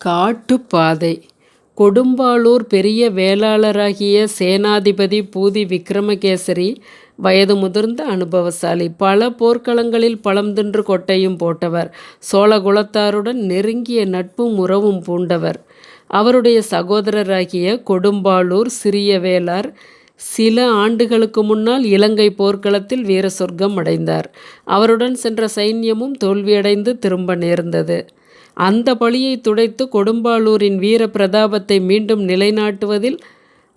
காட்டுப்பாதை கொடும்பாளூர் பெரிய வேளாளராகிய சேனாதிபதி பூதி விக்கிரமகேசரி வயது முதிர்ந்த அனுபவசாலி. பல போர்க்களங்களில் பழம் தின்று கொட்டையும் போட்டவர். சோழகுலத்தாருடன் நெருங்கிய நட்பும் உறவும் பூண்டவர். அவருடைய சகோதரராகிய கொடும்பாளூர் சிறிய வேளார் சில ஆண்டுகளுக்கு முன்னால் இலங்கை போர்க்களத்தில் வீர சொர்க்கம் அடைந்தார். அவருடன் சென்ற சைன்யமும் தோல்வியடைந்து திரும்ப நேர்ந்தது. அந்த பழியை துடைத்து கொடும்பாளூரின் வீர பிரதாபத்தை மீண்டும் நிலைநாட்டுவதில்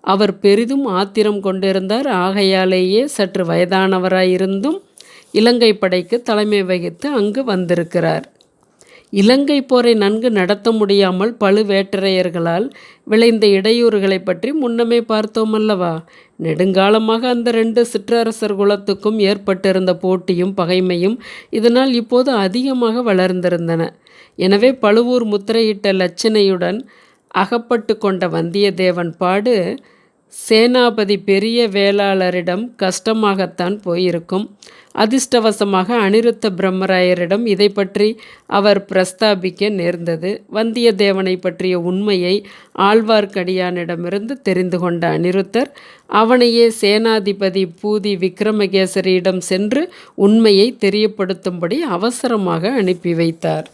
அவர் பெரிதும் ஆத்திரம் கொண்டிருந்தார். ஆகையாலேயே சற்று வயதானவராயிருந்தும் இலங்கைப் படைக்கு தலைமை வகித்து அங்கு வந்திருக்கிறார். இலங்கை போரை நன்கு நடத்த முடியாமல் பழுவேட்டரையர்களால் விளைந்த இடையூறுகளைப் பற்றி முன்னமே பார்த்தோம் அல்லவா நெடுங்காலமாக அந்த ரெண்டு சிற்றரசர் குலத்துக்கும் ஏற்பட்டிருந்த போட்டியும் பகைமையும் இதனால் இப்போது அதிகமாக வளர்ந்திருந்தன. எனவே பழுவூர் முத்திரையிட்ட லட்சணையுடன் அகப்பட்டு கொண்ட வந்தியத்தேவன் பாடு சேனாபதி பெரிய வேளாளரிடம் கஷ்டமாகத்தான் போயிருக்கும். அதிர்ஷ்டவசமாக அனிருத்த பிரம்மராயரிடம் இதை பற்றி அவர் பிரஸ்தாபிக்க நேர்ந்தது. வந்தியத்தேவனைப் பற்றிய உண்மையை ஆழ்வார்க்கடியானிடமிருந்து தெரிந்து கொண்ட அனிருத்தர் அவனையே சேனாதிபதி பூதி விக்கிரமகேசரியிடம் சென்று உண்மையை தெரியப்படுத்தும்படி அவசரமாக அனுப்பி வைத்தார்.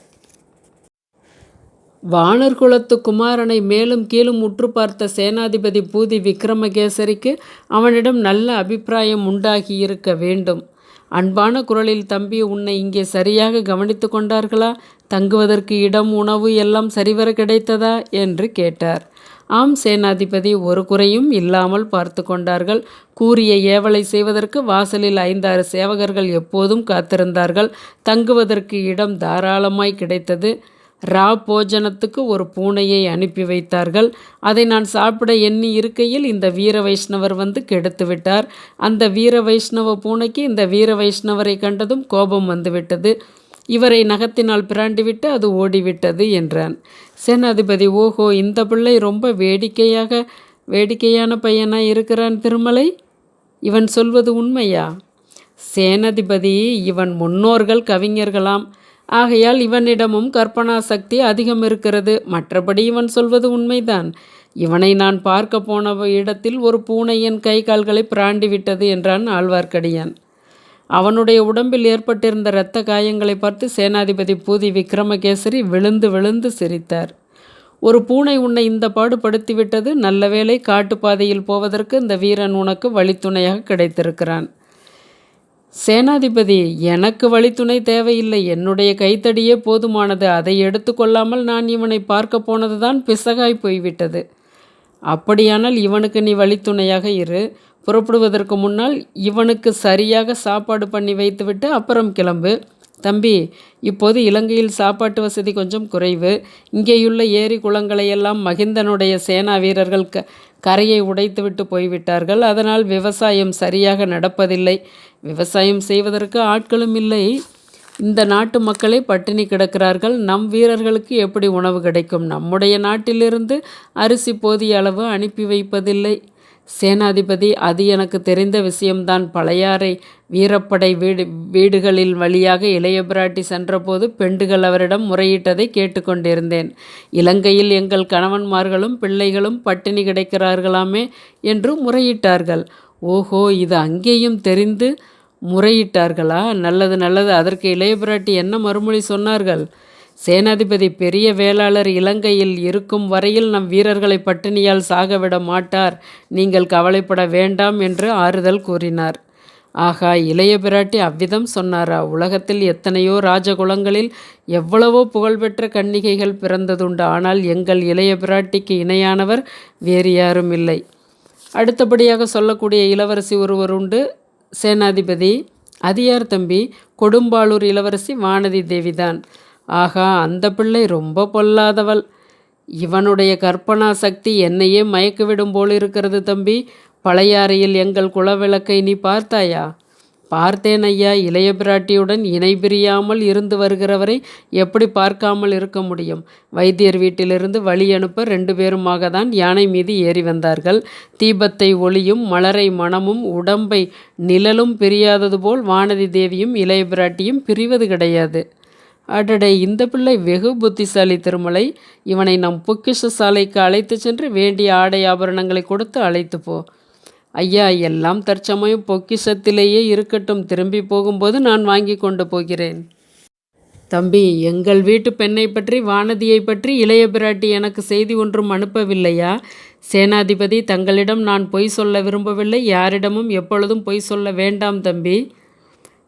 வானர் குலத்து குமாரனை மேலும் கீழும் உற்று பார்த்த சேனாதிபதி பூதி விக்ரமகேசரிக்கு அவனிடம் நல்ல அபிப்பிராயம் உண்டாகியிருக்க வேண்டும். அன்பான குரலில் தம்பி உன்னை இங்கே சரியாக கவனித்து கொண்டார்களா? தங்குவதற்கு இடம் உணவு எல்லாம் சரிவர கிடைத்ததா? என்று கேட்டார். ஆம் சேனாதிபதி ஒரு குறையும் இல்லாமல் பார்த்து கொண்டார்கள். கூறிய ஏவலை செய்வதற்கு வாசலில் ஐந்தாறு சேவகர்கள் எப்போதும் காத்திருந்தார்கள். தங்குவதற்கு இடம் தாராளமாய் கிடைத்தது. ரா போஜனத்துக்கு ஒரு பூனையை அனுப்பி வைத்தார்கள். அதை நான் சாப்பிட எண்ணி இருக்கையில் இந்த வீர வைஷ்ணவர் வந்து கெடுத்து விட்டார் அந்த வீர வைஷ்ணவ பூனைக்கு இந்த வீர வைஷ்ணவரை கண்டதும் கோபம் வந்துவிட்டது. இவரை நகத்தினால் பிராண்டிவிட்டு அது ஓடிவிட்டது என்றான். சேனாதிபதி ஓஹோ இந்த பிள்ளை ரொம்ப வேடிக்கையாக வேடிக்கையான பையனாக இருக்கிறான் திருமலை. இவன் சொல்வது உண்மையா? சேனாதிபதி இவன் முன்னோர்கள் கவிஞர்களாம். ஆகையால் இவனிடமும் கற்பனா சக்தி அதிகம் இருக்கிறது. மற்றபடி இவன் சொல்வது உண்மைதான். இவனை நான் பார்க்க போன இடத்தில் ஒரு பூனையின் கை கால்களை பிராண்டி விட்டது என்றான் ஆழ்வார்க்கடியான். அவனுடைய உடம்பில் ஏற்பட்டிருந்த இரத்த காயங்களைப் பார்த்து சேனாதிபதி பூதி விக்ரமகேசரி விழுந்து விழுந்து சிரித்தார். ஒரு பூனை உன்னை இந்த பாடு படுத்திவிட்டது. நல்லவேளை காட்டுப்பாதையில் போவதற்கு இந்த வீரன் உனக்கு வழித்துணையாக கிடைத்திருக்கிறான். சேனாதிபதி எனக்கு வழித்துணை தேவையில்லை. என்னுடைய கைத்தடியே போதுமானது. அதை எடுத்துக்கொள்ளாமல் நான் இவனை பார்க்க போனதுதான் பிசகாய் போய்விட்டது. அப்படியானால் இவனுக்கு நீ வழித்துணையாக இரு. புறப்படுவதற்கு முன்னால் இவனுக்கு சரியாக சாப்பாடு பண்ணி வைத்துவிட்டு அப்புறம் கிளம்பு. தம்பி இப்போது இலங்கையில் சாப்பாட்டு வசதி கொஞ்சம் குறைவு. இங்கேயுள்ள ஏரி குளங்களையெல்லாம் மகிந்தனுடைய சேனா வீரர்கள் க கரையை உடைத்துவிட்டு போய்விட்டார்கள். அதனால் விவசாயம் சரியாக நடப்பதில்லை. விவசாயம் செய்வதற்கு ஆட்களும் இல்லை. இந்த நாட்டு மக்களே பட்டினி கிடக்கிறார்கள். நம் வீரர்களுக்கு எப்படி உணவு கிடைக்கும்? நம்முடைய நாட்டிலிருந்து அரிசி போதிய அளவு அனுப்பி வைப்பதில்லை. சேனாதிபதி அது எனக்கு தெரிந்த விஷயம்தான். பழையாறை வீரப்படை வீடு வீடுகளின் வழியாக இளையபிராட்டி சென்றபோது பெண்டுகள் அவரிடம் முறையிட்டதை கேட்டுக்கொண்டிருந்தேன் இலங்கையில் எங்கள் கணவன்மார்களும் பிள்ளைகளும் பட்டினி கிடைக்கிறார்களாமே என்று முறையிட்டார்கள். ஓஹோ இது அங்கேயும் தெரிந்து முறையிட்டார்களா? நல்லது நல்லது. அதற்கு இளையபிராட்டி என்ன மறுமொழி சொன்னார்கள்? சேனாதிபதி பெரிய வேளாளர் இலங்கையில் இருக்கும் வரையில் நம் வீரர்களை பட்டினியால் சாகவிட மாட்டார். நீங்கள் கவலைப்பட வேண்டாம் என்று ஆறுதல் கூறினார். ஆகா இளையபிராட்டி அவ்விதம் சொன்னாரா? உலகத்தில் எத்தனையோ ராஜகுலங்களில் எவ்வளவோ புகழ்பெற்ற கன்னிகைகள் பிறந்ததுண்டு. ஆனால் எங்கள் இளைய பிராட்டிக்கு இணையானவர் வேறு யாரும் இல்லை. அடுத்தபடியாக சொல்லக்கூடிய இளவரசி ஒருவர் உண்டு சேனாதிபதி. அதியார் தம்பி? கொடும்பாளூர் இளவரசி வானதி தேவிதான். ஆகா அந்த பிள்ளை ரொம்ப பொல்லாதவள். இவனுடைய கற்பனா சக்தி என்னையே மயக்கிவிடும் போலிருக்கிறது தம்பி. பழையாறையில் எங்கள் குலவிளக்கை நீ பார்த்தாயா? பார்த்தேன் ஐயா. இளைய பிராட்டியுடன் இணை பிரியாமல் இருந்து வருகிறவரை எப்படி பார்க்காமல் இருக்க முடியும்? வைத்தியர் வீட்டிலிருந்து வழி அனுப்ப ரெண்டு பேருமாக தான் யானை மீது ஏறி வந்தார்கள். தீபத்தை ஒளியும் மலரை மணமும் உடம்பை நிழலும் பிரியாதது போல் வானதி தேவியும் இளைய பிராட்டியும் பிரிவது கிடையாது. அடடே இந்த பிள்ளை வெகு புத்திசாலி திருமலை. இவனை நம் பொக்கிஷ சாலைக்கு அழைத்து சென்று வேண்டிய ஆடை ஆபரணங்களை கொடுத்து அழைத்து போ. ஐயா எல்லாம் தற்சமயம் பொக்கிஷத்திலேயே இருக்கட்டும். திரும்பி போகும்போது நான் வாங்கி கொண்டு போகிறேன். தம்பி எங்கள் வீட்டு பெண்ணை பற்றி வானதியை பற்றி இளைய பிராட்டி எனக்கு செய்தி ஒன்றும் அனுப்பவில்லையா? சேனாதிபதி தங்களிடம் நான் பொய் சொல்ல விரும்பவில்லை. யாரிடமும் எப்பொழுதும் பொய் சொல்ல வேண்டாம் தம்பி.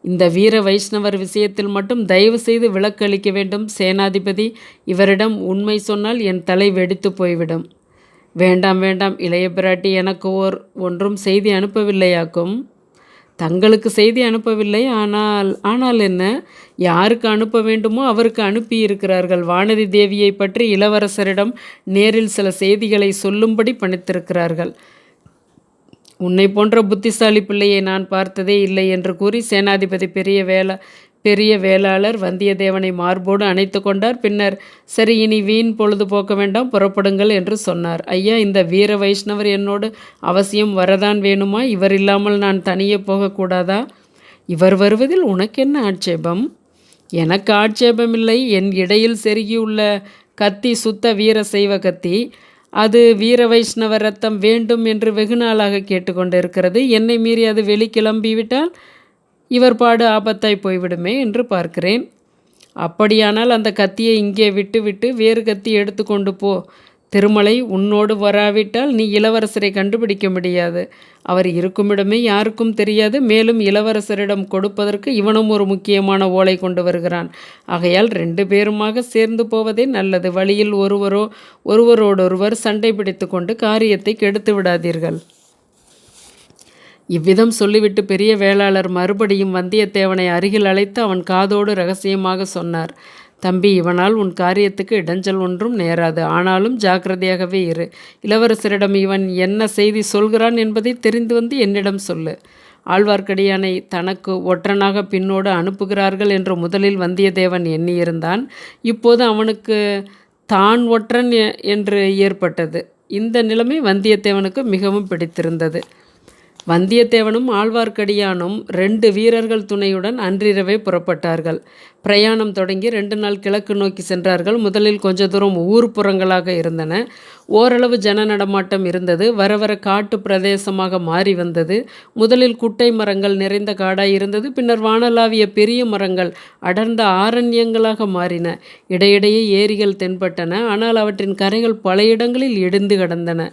இந்த வீர வைஷ்ணவர் விஷயத்தில் மட்டும் தயவு செய்து விளக்களிக்க வேண்டும். சேனாதிபதி இவரிடம் உண்மை சொன்னால் என் தலை வெடித்து போய்விடும். வேண்டாம் வேண்டாம் இளைய பிராட்டி எனக்கு ஓர் ஒன்றும் செய்தி அனுப்பவில்லையாக்கும். தங்களுக்கு செய்தி அனுப்பவில்லை ஆனால் ஆனால் என்ன? யாருக்கு அனுப்ப வேண்டுமோ அவருக்கு அனுப்பி இருக்கிறார்கள் வானதி தேவியை பற்றி இளவரசரிடம் நேரில் சில செய்திகளை சொல்லும்படி பணித்திருக்கிறார்கள். உன்னை போன்ற புத்திசாலி பிள்ளையை நான் பார்த்ததே இல்லை என்று கூறி சேனாதிபதி பெரிய வேளா பெரிய வேளாளர் வந்தியத்தேவனை மார்போடு அணைத்து கொண்டார். பின்னர் சரி இனி வீண் பொழுது போக்க வேண்டாம் புறப்படுங்கள் என்று சொன்னார். ஐயா இந்த வீர வைஷ்ணவர் என்னோடு அவசியம் வரதான் வேணுமா? இவர் இல்லாமல் நான் தனியே போகக்கூடாதா இவர் வருவதில் உனக்கென்ன ஆட்சேபம்? எனக்கு ஆட்சேபமில்லை. என் இடையில் செருகியுள்ள கத்தி சுத்த வீர செய்வ கத்தி. அது வீர வைஷ்ணவ ரத்தம் வேண்டும் என்று வெகுநாளாக கேட்டுக்கொண்டு இருக்கிறது என்னை மீறி அது வெளிக்கிளம்பிவிட்டால் இவர் பாடு ஆபத்தாய் போய்விடுமே என்று பார்க்கிறேன். அப்படியானால் அந்த கத்தியை இங்கே விட்டுவிட்டு வேறு கத்தி எடுத்துக்கொண்டு போ. திருமலை உன்னோடு வராவிட்டால் நீ இளவரசரை கண்டுபிடிக்க முடியாது. அவர் இருக்குமிடமே யாருக்கும் தெரியாது. மேலும் இளவரசரிடம் கொடுப்பதற்கு இவனும் ஒரு முக்கியமான ஓலை கொண்டு வருகிறான். ஆகையால் ரெண்டு பேருமாக சேர்ந்து போவதே நல்லது. வழியில் ஒருவரோ ஒருவரோடொருவர் சண்டை பிடித்து கொண்டு காரியத்தை கெடுத்து விடாதீர்கள். இவ்விதம் சொல்லிவிட்டு பெரிய வேளாளர் மறுபடியும் வந்தியத்தேவனை அருகில் அழைத்து அவன் காதோடு ரகசியமாக சொன்னார். தம்பி இவனால் உன் காரியத்துக்கு இடைஞ்சல் ஒன்றும் நேராது. ஆனாலும் ஜாக்கிரதையாகவே இரு. இளவரசரிடம் இவன் என்ன செய்தி சொல்கிறான் என்பதை தெரிந்து வந்து என்னிடம் சொல்லு. ஆழ்வார்க்கடியானை தனக்கு ஒற்றனாக பின்னோடு அனுப்புகிறார்கள் என்று முதலில் வந்தியத்தேவன் எண்ணியிருந்தான். இப்போது அவனுக்கு தான் ஒற்றன் என்று ஏற்பட்டது. இந்த நிலைமை வந்தியத்தேவனுக்கு மிகவும் பிடித்திருந்தது. வந்தியத்தேவனும் ஆழ்வார்க்கடியானும் ரெண்டு வீரர்கள் துணையுடன் அன்றிரவே புறப்பட்டார்கள். பிரயாணம் தொடங்கி ரெண்டு நாள் கிழக்கு நோக்கி சென்றார்கள். முதலில் கொஞ்ச தூரம் ஊர்ப்புறங்களாக இருந்தன. ஓரளவு ஜன நடமாட்டம் இருந்தது. வர வர காட்டு பிரதேசமாக மாறி வந்தது. முதலில் குட்டை மரங்கள் நிறைந்த காடாய் இருந்தது. பின்னர் வானலாவிய பெரிய மரங்கள் அடர்ந்த ஆரண்யங்களாக மாறின. இடையிடையே ஏரிகள் தென்பட்டன. ஆனால் அவற்றின் கரைகள் பல இடங்களில் இடிந்து கிடந்தன.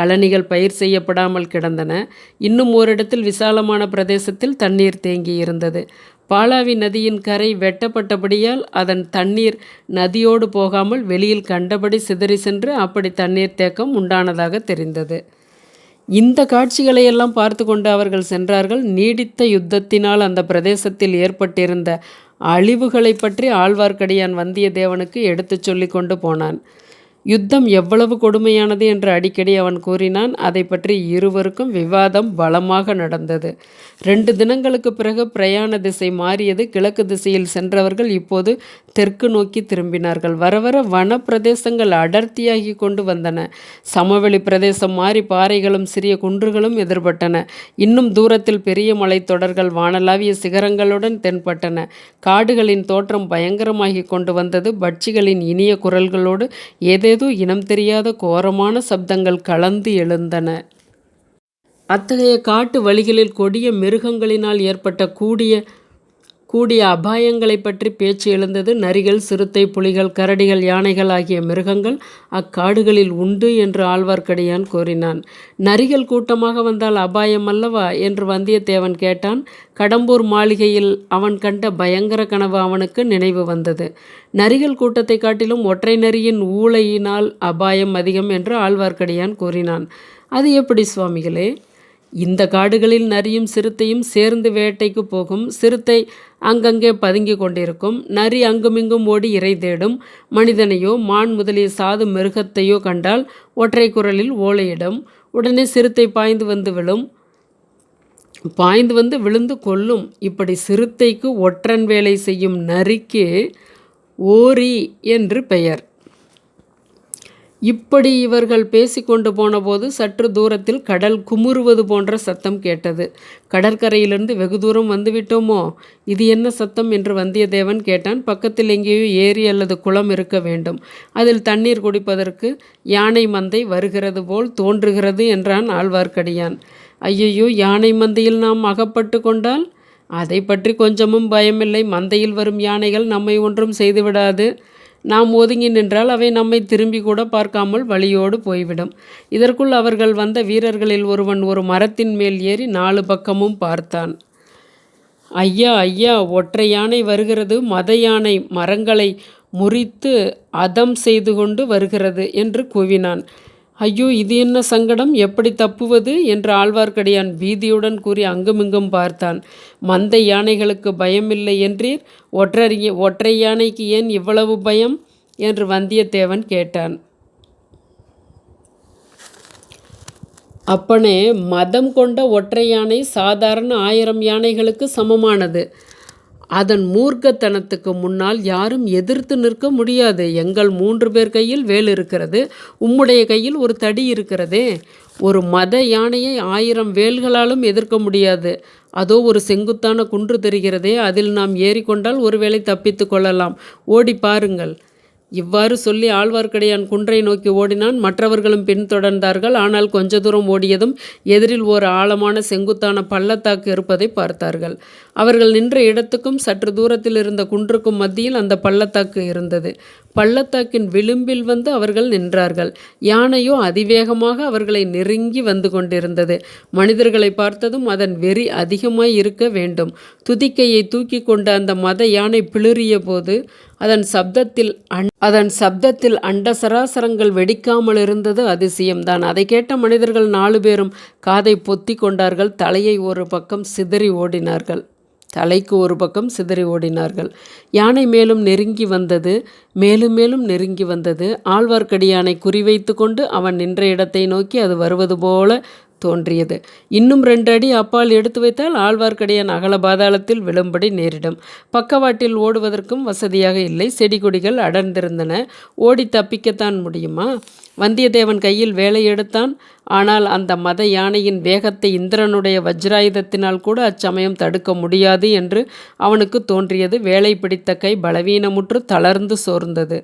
கழனிகள் பயிர் செய்யப்படாமல் கிடந்தன. இன்னும் ஓரிடத்தில் விசாலமான பிரதேசத்தில் தண்ணீர் தேங்கி இருந்தது. பாலாவி நதியின் கரை வெட்டப்பட்டபடியால் அதன் தண்ணீர் நதியோடு போகாமல் வெளியில் கண்டபடி சிதறி சென்று அப்படி தண்ணீர் தேக்கம் உண்டானதாக தெரிந்தது. இந்த காட்சிகளையெல்லாம் பார்த்து கொண்டு அவர்கள் சென்றார்கள். நீடித்த யுத்தத்தினால் அந்த பிரதேசத்தில் ஏற்பட்டிருந்த அழிவுகளை பற்றி ஆழ்வார்க்கடியான் வந்தியத்தேவனுக்கு எடுத்துச் சொல்லி கொண்டு போனான். யுத்தம் எவ்வளவு கொடுமையானது என்று அடிக்கடி அவன் கூறினான். அதை பற்றி இருவருக்கும் விவாதம் பலமாக நடந்தது. ரெண்டு தினங்களுக்கு பிறகு பிரயாண திசை மாறியது. கிழக்கு திசையில் சென்றவர்கள் இப்போது தெற்கு நோக்கி திரும்பினார்கள். வர வர வன பிரதேசங்கள் அடர்த்தியாகி கொண்டு வந்தன. சமவெளி பிரதேசம் மாறி பாறைகளும் சிறிய குன்றுகளும் எதிர்பட்டன. இன்னும் தூரத்தில் பெரிய மலைத்தொடர்கள் வானலாவிய சிகரங்களுடன் தென்பட்டன. காடுகளின் தோற்றம் பயங்கரமாகி கொண்டு வந்தது. பட்சிகளின் இனிய குரல்களோடு ஏதோ இனம் தெரியாத கோரமான சப்தங்கள் கலந்து எழுந்தன. அத்தகைய காட்டு வழிகளில் கொடிய மிருகங்களினால் ஏற்பட்ட கூடிய கூடிய அபாயங்களை பற்றி பேச்சு எழுந்தது நரிகள் சிறுத்தை புலிகள் கரடிகள் யானைகள் ஆகிய மிருகங்கள் அக்காடுகளில் உண்டு என்று ஆழ்வார்க்கடியான் கூறினான். நரிகள் கூட்டமாக வந்தால் அபாயம் அல்லவா? என்று வந்தியத்தேவன் கேட்டான். கடம்பூர் மாளிகையில் அவன் கண்ட பயங்கர கனவு அவனுக்கு நினைவு வந்தது. நரிகள் கூட்டத்தை காட்டிலும் ஒற்றை நரியின் ஊழையினால் அபாயம் அதிகம் என்று ஆழ்வார்க்கடியான் கூறினான். அது எப்படி சுவாமிகளே? இந்த காடுகளில் நரியும் சிறுத்தையும் சேர்ந்து வேட்டைக்கு போகும். சிறுத்தை அங்கங்கே பதுங்கி கொண்டிருக்கும். நரி அங்குமிங்கும் ஓடி இறை தேடும். மனிதனையோ மான் முதலிய சாது மிருகத்தையோ கண்டால் ஒற்றை குரலில் ஓலையிடும். உடனே சிறுத்தை பாய்ந்து வந்து விழும். பாய்ந்து வந்து விழுந்து கொல்லும். இப்படி சிறுத்தைக்கு ஒற்றன் வேலை செய்யும் நரிக்கு ஓரி என்று பெயர். இப்படி இவர்கள் பேசிக்கொண்டு போனபோது சற்று தூரத்தில் கடல் குமுறுவது போன்ற சத்தம் கேட்டது. கடற்கரையிலிருந்து வெகு தூரம் வந்துவிட்டோமோ இது என்ன சத்தம்? என்று வந்தியத்தேவன் கேட்டான். பக்கத்தில் எங்கேயோ ஏரி அல்லது குளம் இருக்க வேண்டும். அதில் தண்ணீர் குடிப்பதற்கு யானை மந்தை வருகிறது போல் தோன்றுகிறது என்றான் ஆழ்வார்க்கடியான். ஐயையோ யானை மந்தையில் நாம் அகப்பட்டு கொண்டால்? அதை பற்றி கொஞ்சமும் பயமில்லை. மந்தையில் வரும் யானைகள் நம்மை ஒன்றும் செய்துவிடாது. நாம் ஒதுங்கி நின்றால் அவை நம்மை திரும்பி கூட பார்க்காமல் வழியோடு போய்விடும். இதற்குள் அவர்கள் வந்த வீரர்களில் ஒருவன் ஒரு மரத்தின் மேல் ஏறி நாலு பக்கமும் பார்த்தான். ஐயா ஐயா ஒற்றை யானை வருகிறது மத யானை மரங்களை முறித்து அதம் செய்து கொண்டு வருகிறது என்று கூவினான். ஐயோ இது என்ன சங்கடம்? எப்படி தப்புவது? என்று ஆழ்வார்க்கடியான் பீதியுடன் கூறி அங்குமிங்கும் பார்த்தான். மந்தை யானைகளுக்கு பயமில்லை என்றீர்? ஒற்றை ஒற்றை யானைக்கு ஏன் இவ்வளவு பயம்? என்று வந்தியத்தேவன் கேட்டான். அப்பனே மதம் கொண்ட ஒற்றை யானை சாதாரண ஆயிரம் யானைகளுக்கு சமமானது. அதன் மூர்க்கத்தனத்துக்கு முன்னால் யாரும் எதிர்த்து நிற்க முடியாது. எங்கள் மூன்று பேர் கையில் வேல் இருக்கிறது உம்முடைய கையில் ஒரு தடி இருக்கிறதே. ஒரு மத யானையை ஆயிரம் வேல்களாலும் எதிர்க்க முடியாது. அதோ ஒரு செங்குத்தான குன்று தெரிகிறதே அதில் நாம் ஏறிக்கொண்டால் ஒருவேளை தப்பித்து கொள்ளலாம். ஓடி பாருங்கள். இவ்வாறு சொல்லி ஆழ்வார்க்கடியான் குன்றை நோக்கி ஓடினான். மற்றவர்களும் பின்தொடர்ந்தார்கள். ஆனால் கொஞ்ச தூரம் ஓடியதும் எதிரில் ஒரு ஆழமான செங்குத்தான பள்ளத்தாக்கு இருப்பதை பார்த்தார்கள். அவர்கள் நின்ற இடத்துக்கும் சற்று தூரத்தில் இருந்த குன்றுக்கும் மத்தியில் அந்த பள்ளத்தாக்கு இருந்தது. பள்ளத்தாக்கின் விளிம்பில் வந்து அவர்கள் நின்றார்கள். யானையோ அதிவேகமாக அவர்களை நெருங்கி வந்து கொண்டிருந்தது. மனிதர்களை பார்த்ததும் அதன் வெறி அதிகமாய் இருக்க வேண்டும். துதிக்கையை தூக்கி கொண்ட அந்த மத யானை பிளிறிய போது அதன் சப்தத்தில் அன் அதன் சப்தத்தில் அண்ட சராசரங்கள் வெடிக்காமல் இருந்தது அதிசயம்தான். அதை கேட்ட மனிதர்கள் நாலு பேரும் காதை பொத்தி கொண்டார்கள். தலையை ஒரு பக்கம் சிதறி ஓடினார்கள். தலைக்கு ஒரு பக்கம் சிதறி ஓடினார்கள். யானை மேலும் நெருங்கி வந்தது மேலும் மேலும் நெருங்கி வந்தது. ஆழ்வார்க்கடியானை குறிவைத்து கொண்டு அவன் நின்ற இடத்தை நோக்கி அது வருவது போல தோன்றியது. இன்னும் ரெண்டு அடி அப்பால் எடுத்து வைத்தால் ஆழ்வார்க்கடியான் அகல பாதாளத்தில் விழும்படி நேரிடும். பக்கவாட்டில் ஓடுவதற்கும் வசதியாக இல்லை. செடி கொடிகள் அடர்ந்திருந்தன. ஓடி தப்பிக்கத்தான் முடியுமா? வந்தியத்தேவன் கையில் வேலை எடுத்தான். ஆனால் அந்த மத யானையின் வேகத்தை இந்திரனுடைய வஜ்ராயுதத்தினால் கூட அச்சமயம் தடுக்க முடியாது என்று அவனுக்கு தோன்றியது. வேலை பிடித்த கை பலவீனமுற்று தளர்ந்து சோர்ந்தது.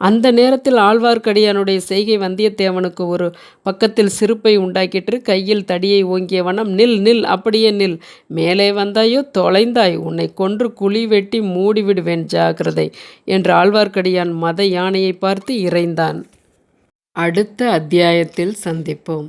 அந்த நேரத்தில் ஆழ்வார்க்கடியானுடைய செய்கை வந்தியத்தேவனுக்கு ஒரு பக்கத்தில் சிரிப்பை உண்டாக்கிட்டு கையில் தடியை ஓங்கிய வண்ணம் நில் நில் அப்படியே நில். மேலே வந்தாயோ தொலைந்தாய். உன்னை கொன்று குழி வெட்டி மூடிவிடுவேன் ஜாகிரதை என்று ஆழ்வார்க்கடியான் மத யானையை பார்த்து இறைந்தான். அடுத்த அத்தியாயத்தில் சந்திப்போம்.